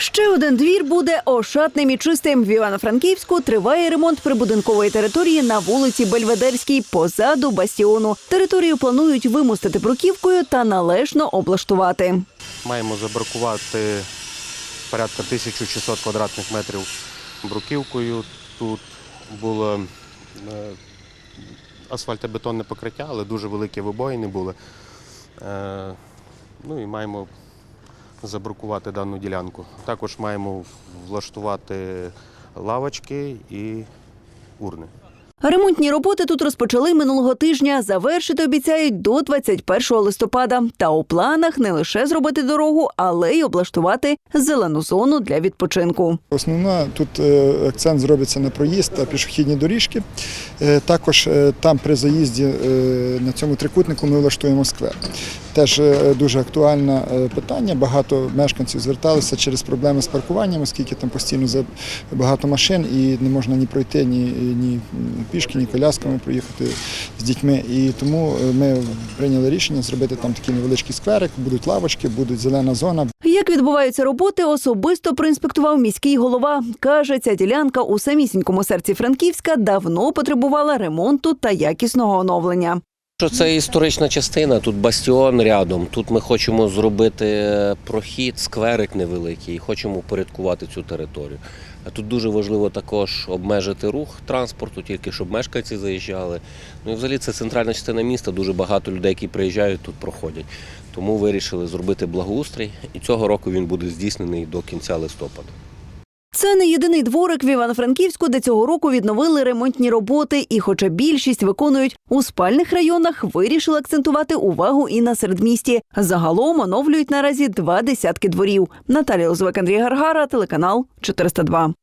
Ще один двір буде ошатним і чистим. В Івано-Франківську триває ремонт прибудинкової території на вулиці Бельведерській позаду бастіону. Територію планують вимустити бруківкою та належно облаштувати. Маємо забракувати порядка 1600 квадратних метрів бруківкою. Тут було е, асфальтобетонне покриття, але дуже великі вибоїни були. Е, Ну і маємо забрукувати дану ділянку. Також маємо влаштувати лавочки і урни. Ремонтні роботи тут розпочали минулого тижня. Завершити обіцяють до 21 листопада. Та у планах не лише зробити дорогу, але й облаштувати зелену зону для відпочинку. Основна тут е, акцент зробиться на проїзд та пішохідні доріжки. Е, Також е, там при заїзді на цьому трикутнику ми влаштуємо сквер. Теж дуже актуальне питання. Багато мешканців зверталися через проблеми з паркуванням, оскільки там постійно багато машин і не можна ні пройти, ні, ні пішки, ні колясками проїхати з дітьми. І тому е, ми прийняли рішення зробити там такий невеличкий скверик, будуть лавочки, буде зелена зона, Як відбуваються роботи, особисто проінспектував міський голова. Каже, ця ділянка у самісінькому серці Франківська давно потребувала ремонту та якісного оновлення. Що це історична частина, тут бастіон рядом. Тут ми хочемо зробити е, прохід, скверик невеликий, і хочемо упорядкувати цю територію. Тут дуже важливо також обмежити рух транспорту, тільки щоб мешканці заїжджали. Ну і взагалі це центральна частина міста. Дуже багато людей, які приїжджають, тут проходять. Тому вирішили зробити благоустрій, і цього року він буде здійснений до кінця листопада. Це не єдиний дворик в Івано-Франківську, де цього року відновили ремонтні роботи. І, хоча більшість виконують у спальних районах, вирішили акцентувати увагу і на середмісті. Загалом оновлюють наразі два десятки дворів. Наталія Лозовик, Андрій Гаргара, телеканал 402.